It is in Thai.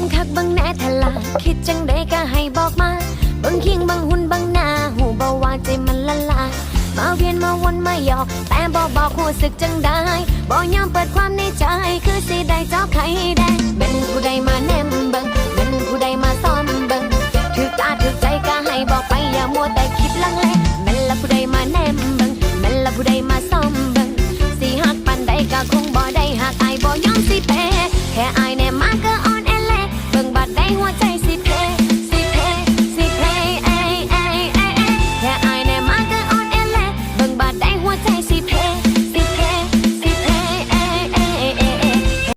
บังคักบังแน่ทลาคิดจังได้ก็ให้บอกมาบังคิงบังหุ่นบังหน้าหูเบาว่าใจมันละลายมาเวียนมาวนมาหยอก แต่บอกบอกหูสึกจังได้บอกยอมเปิดความในใจ คือสิได้เจ้าไข่แดงเป็นผู้ใดมาแนมบังเป็นผู้ใดมาซ้อมบังถือกาถือใจก็ให้บอกไปอย่ามัวแต่คิดลังเลเม่นละผู้ใดมาแนมบังเม่นละผู้ใดมา Hey.